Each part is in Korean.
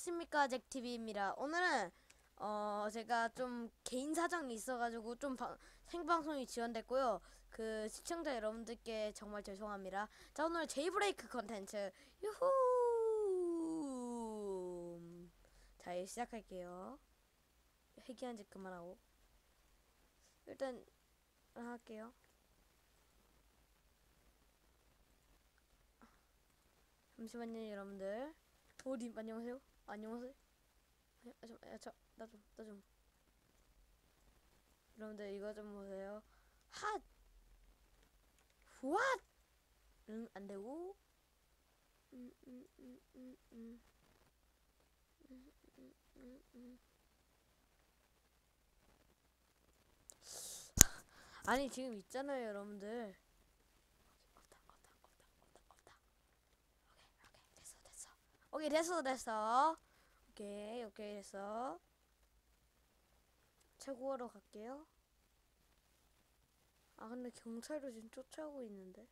안녕하십니까 잭TV입니다. 오늘은 어 제가 좀 개인 사정이 있어가지고 좀 방- 생방송이 지연됐고요. 그 시청자 여러분들께 정말 죄송합니다. 자 오늘 제이브레이크 컨텐츠 유후 자 이제 시작할게요. 회귀한 짓 그만하고 일단 할게요. 잠시만요 여러분들. 오님 안녕하세요. 안녕하세요. 아, 좀, 아, 저, 나 좀, 나 좀. 여러분들 이거 좀 보세요. 핫, what? 응, 안 되고. 아니 지금 있잖아요 여러분들. 없다, 없다, 없다, 없다, 없다. 오케이, 오케이, 됐어, 됐어. 오케이, 됐어, 됐어. 오케이, 오케이, 됐어. 최고로 갈게요. 아, 근데 경찰도 지금 쫓아오고 있는데.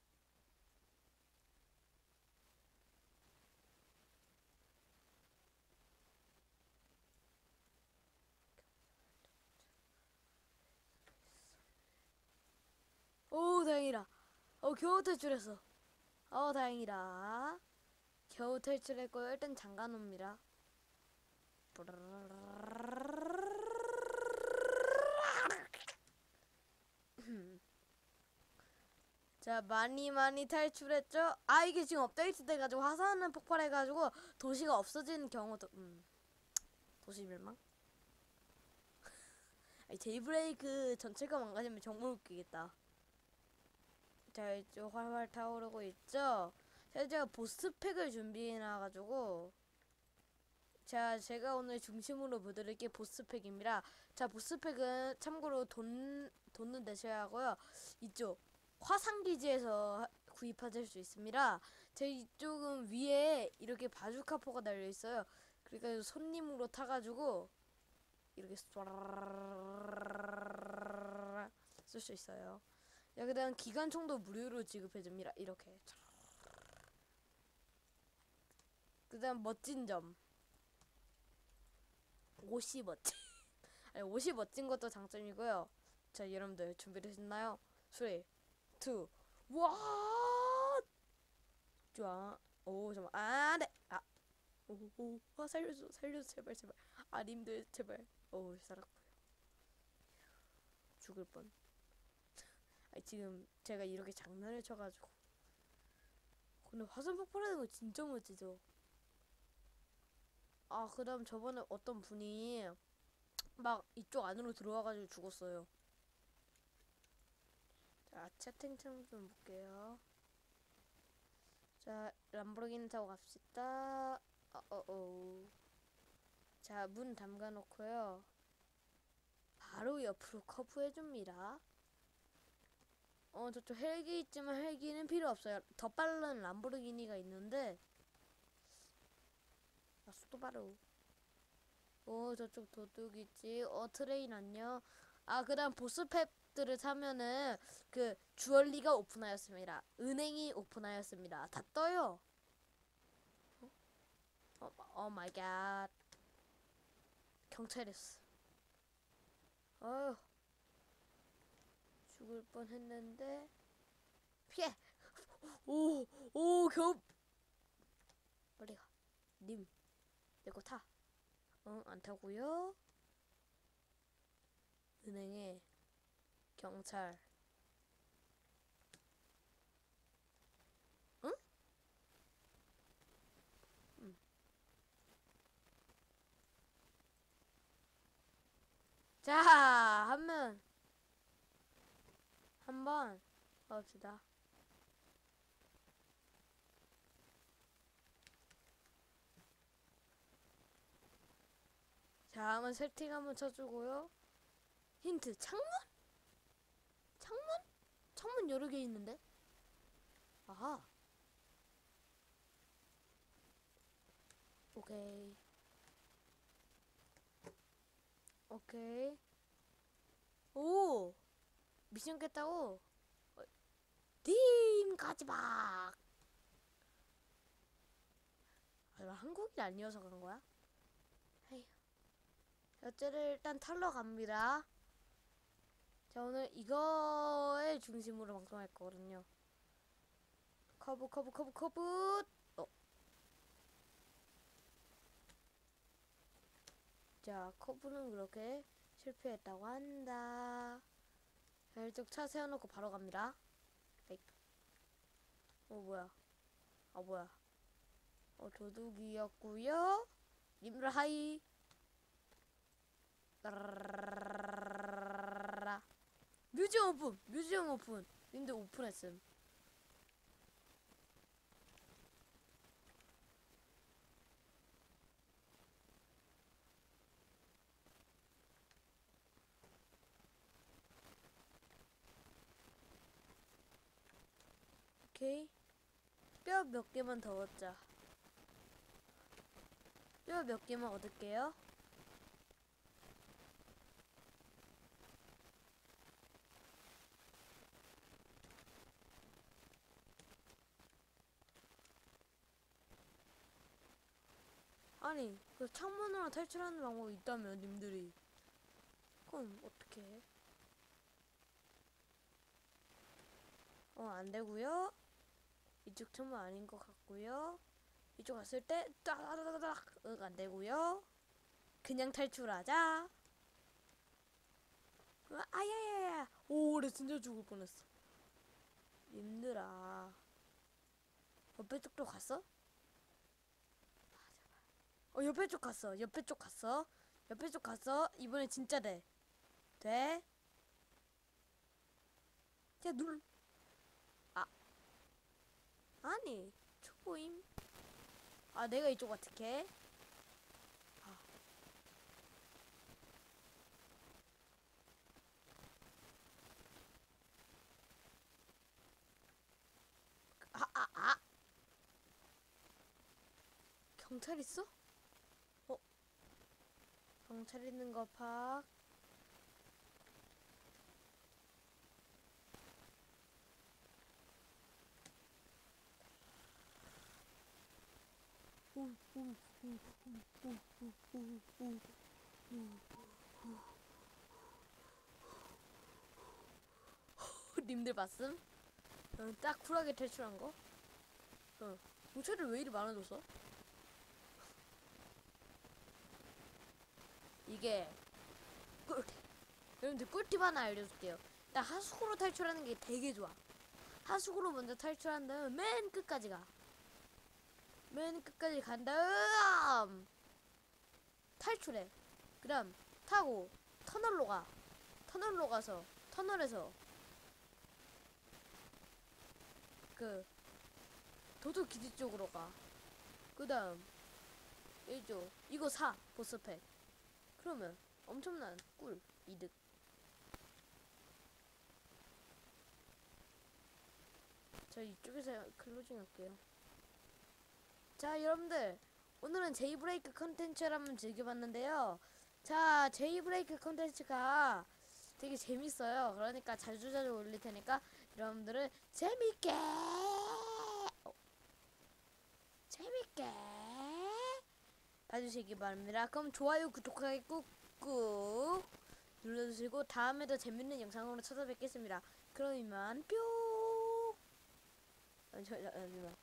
오, 다행이다. 어, 겨우 탈출했어. 어, 다행이다. 겨우 탈출했고요. 일단 잠가 놓습니다. 자, 많이 많이 탈출했죠? 아, 이게 지금 업데이트 돼가지고 화산은 폭발해가지고 도시가 없어지는 경우도, 음. 도시 멸망? 아니, 제이브레이크 전체가 망가지면 정말 웃기겠다. 자, 이쪽 활활 타오르고 있죠? 자, 제가 보스팩을 준비해놔가지고, 자, 제가 오늘 중심으로 보여드릴 게 보스팩입니다. 자, 보스팩은 참고로 돈, 돈은 내셔야 하고요. 이쪽, 화상기지에서 하- 구입하실 수 있습니다. 제 이쪽은 위에 이렇게 바주카포가 달려 있어요. 그러니까 손님으로 타가지고 이렇게 쓸 수 있어요. 야, 그 다음 기관총도 무료로 지급해줍니다. 이렇게. 그 다음 멋진 점. 옷이 멋진. 아니 옷이 멋진 것도 장점이고요. 자, 여러분들 준비되셨나요? 3, 2, 1. 좋아. 오, 잠깐. 아, 네. 아. 아, 살려줘. 살려줘. 제발, 제발. 아, 님들 제발. 오, 살았고요. 죽을 뻔. 아니, 지금 제가 이렇게 장난을 쳐가지고. 근데 화산 폭발하는 거 진짜 멋지죠? 아, 그 다음 저번에 어떤 분이 막 이쪽 안으로 들어와가지고 죽었어요. 자, 채팅창 좀 볼게요. 자, 람보르기니 타고 갑시다. 어, 어, 어. 자, 문 담가 놓고요. 바로 옆으로 커브해줍니다. 어, 저쪽 헬기 있지만 헬기는 필요 없어요. 더 빠른 람보르기니가 있는데, 아, 수도 바로. 오, 저쪽 도둑 있지. 어, 트레인 안녕. 아, 그 다음 보스팩들을 사면은 그 주얼리가 오픈하였습니다. 은행이 오픈하였습니다. 다 떠요. 어? 어, 오 마이 갓. 경찰이었어. 어휴. 죽을 뻔 했는데 피해. 오, 오, 겨우 빨리 가. 님. 내거 타. 응, 안 타고요. 은행에 경찰. 응? 음. 자, 한번 한번 가봅시다. 자, 한번 세팅 한번 쳐주고요. 힌트, 창문? 창문? 창문 여러 개 있는데? 아하. 오케이. 오케이. 오! 미션 깼다고? 어, 팀 가지마! 아, 한국이 아니어서 그런 거야? 어째를 일단 털러 갑니다. 자, 오늘 이거의 중심으로 방송할 거거든요. 커브, 커브, 커브, 커브. 어. 자, 커브는 그렇게 실패했다고 한다. 자, 이쪽 차 세워놓고 바로 갑니다. 에이. 어, 뭐야. 아, 뭐야. 어, 도둑이었구요. 님들 하이. 따라라라라라라라. 뮤지엄 오픈! 뮤지엄 오픈! 님들 오픈했음. 오케이. 뼈 몇 개만 더 얻자. 뼈 몇 개만 얻을게요. 아니 그 창문으로 탈출하는 방법이 있다면 님들이. 그럼 어떻게 해? 어 안되고요. 이쪽 창문 아닌 것 같고요. 이쪽 갔을 때 따다다다닥 응 안되고요. 그냥 탈출하자. 어, 아야야야. 오래 진짜 죽을 뻔했어. 님들아. 옆에 쪽도 갔어? 어 옆에 쪽 갔어 옆에 쪽 갔어 옆에 쪽 갔어 이번에 진짜 돼 돼? 야 눌. 아 아니 초보임 아 내가 이쪽 어떻게 아. 아, 아, 아. 경찰 있어? 어? 있는 거 파. 님들 봤음? 어, 딱 쿨하게 탈출한 거? 어. 경찰이 왜 이리 많아졌어? 이게 꿀팁. 여러분들 꿀팁 하나 알려줄게요. 나 하수구로 탈출하는 게 되게 좋아. 하수구로 먼저 탈출한 다음 맨 끝까지 가. 맨 끝까지 간 다음 탈출해. 그다음 타고 터널로 가. 터널로 가서 터널에서 그 도둑 기지 쪽으로 가. 그 다음 이쪽 이거 사 보스팩. 그러면 엄청난 꿀 이득. 저 이쪽에서 클로징 할게요. 자, 여러분들. 오늘은 제이브레이크 컨텐츠를 한번 즐겨봤는데요. 자, 제이브레이크 컨텐츠가 되게 재밌어요. 그러니까 자주자주 올릴 테니까 여러분들은 재밌게 어, 재밌게 봐주시기 바랍니다. 그럼 좋아요, 구독하기 꾹꾹 눌러주시고 다음에도 재밌는 영상으로 찾아뵙겠습니다. 그럼 이만 뿅. 잠시만.